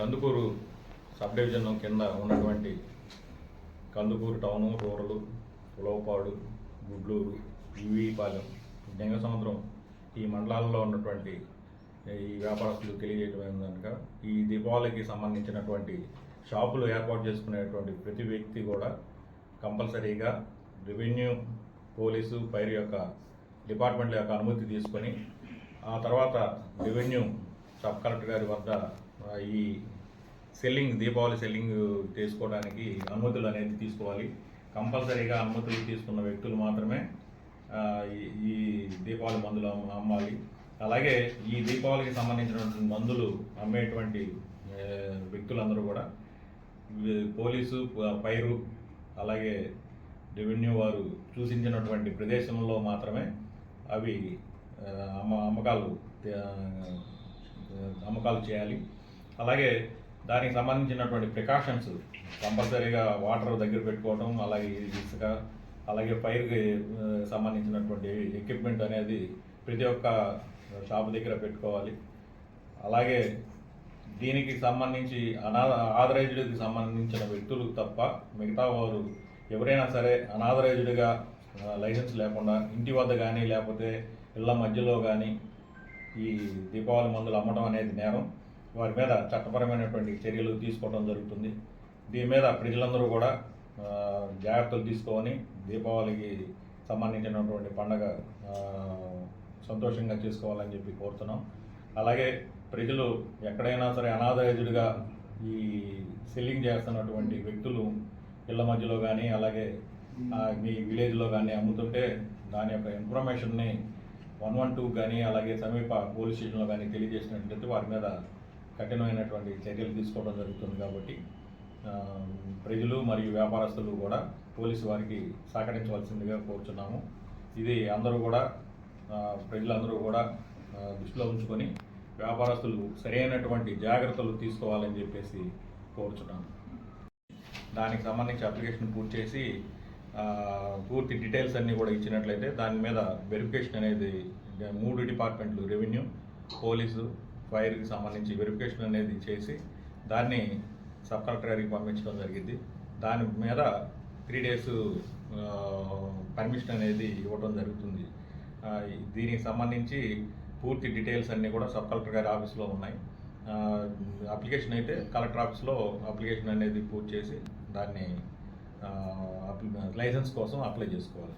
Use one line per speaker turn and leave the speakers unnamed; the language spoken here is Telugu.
కందుకూరు సబ్ డివిజన్ కింద ఉన్నటువంటి కందుకూరు టౌను రూరలు ఉలవపాడు గుడ్లూరు ఈవీపాలెం దెంగ సముద్రం ఈ మండలాల్లో ఉన్నటువంటి ఈ వ్యాపారస్తులు తెలియజేయడం కనుక ఈ దీపావళికి సంబంధించినటువంటి షాపులు ఏర్పాటు చేసుకునేటువంటి ప్రతి వ్యక్తి కూడా కంపల్సరీగా రెవెన్యూ పోలీసు పైరు యొక్క డిపార్ట్మెంట్ల యొక్క అనుమతి తీసుకొని ఆ తర్వాత రెవెన్యూ షాప్ కలెక్టర్ గారి వద్ద ఈ సెల్లింగ్ దీపావళి సెల్లింగ్ చేసుకోవడానికి అనుమతులు అనేది తీసుకోవాలి. కంపల్సరీగా అనుమతులు తీసుకున్న వ్యక్తులు మాత్రమే ఈ- ఈ దీపావళి మందులు అమ్మాలి. అలాగే ఈ దీపావళికి సంబంధించినటువంటి మందులు అమ్మేటువంటి వ్యక్తులందరూ కూడా పోలీసు పైరు అలాగే రెవెన్యూ వారు సూచించినటువంటి ప్రదేశంలో మాత్రమే అవి అమ్మ అమ్మకాలు అమ్మకాలు చేయాలి. అలాగే దానికి సంబంధించినటువంటి ప్రికాషన్స్ కంపల్సరీగా వాటర్ దగ్గర పెట్టుకోవడం అలాగే ఇసుక అలాగే ఫైర్కి సంబంధించినటువంటి ఎక్విప్మెంట్ అనేది ప్రతి ఒక్క షాప్ దగ్గర పెట్టుకోవాలి. అలాగే దీనికి సంబంధించి అనా ఆథరైజ్డ్కి సంబంధించిన వ్యక్తులు తప్ప మిగతా వారు ఎవరైనా సరే అనాథరైజ్డ్గా లైసెన్స్ లేకుండా ఇంటి వద్ద కానీ లేకపోతే ఇళ్ళ మధ్యలో కానీ ఈ దీపావళి మందులు అమ్మడం అనేది నేరం. వారి మీద చట్టపరమైనటువంటి చర్యలు తీసుకోవడం జరుగుతుంది. దీని మీద ప్రజలందరూ కూడా జాగ్రత్తలు తీసుకొని దీపావళికి సంబంధించినటువంటి పండగ సంతోషంగా చేసుకోవాలని చెప్పి కోరుతున్నాం. అలాగే ప్రజలు ఎక్కడైనా సరే అనాథరైజ్డ్గా ఈ సెల్లింగ్ చేస్తున్నటువంటి వ్యక్తులు ఇళ్ళ మధ్యలో కానీ అలాగే మీ విలేజ్లో కానీ అమ్ముతుంటే దాని యొక్క ఇన్ఫర్మేషన్ని వన్ వన్ టూ కానీ అలాగే సమీప పోలీస్ స్టేషన్లో కానీ తెలియజేసినట్లయితే వారి మీద కఠినమైనటువంటి చర్యలు తీసుకోవడం జరుగుతుంది కాబట్టి ప్రజలు మరియు వ్యాపారస్తులు కూడా పోలీసు వారికి సహకరించవలసిందిగా కోరుచున్నాము. ఇది అందరూ కూడా ప్రజలందరూ కూడా దృష్టిలో ఉంచుకొని వ్యాపారస్తులు సరైనటువంటి జాగ్రత్తలు తీసుకోవాలని చెప్పేసి కోరుచున్నాను దానికి సంబంధించి అప్లికేషన్ పూర్తి చేసి పూర్తి డీటెయిల్స్ అన్నీ కూడా ఇచ్చినట్లయితే దాని మీద వెరిఫికేషన్ అనేది మూడు డిపార్ట్మెంట్లు రెవెన్యూ పోలీసు ఫైర్కి సంబంధించి వెరిఫికేషన్ అనేది చేసి దాన్ని సబ్ కలెక్టర్ గారికి పంపించడం జరిగింది. దాని మీద త్రీ డేస్ పర్మిషన్ అనేది ఇవ్వడం జరుగుతుంది. దీనికి సంబంధించి పూర్తి డీటెయిల్స్ అన్నీ కూడా సబ్ కలెక్టర్ గారి ఆఫీస్లో ఉన్నాయి. అప్లికేషన్ అయితే కలెక్టర్ ఆఫీస్లో అప్లికేషన్ అనేది పూర్తి చేసి దాన్ని లైసెన్స్ కోసం అప్లై చేసుకోవాలి.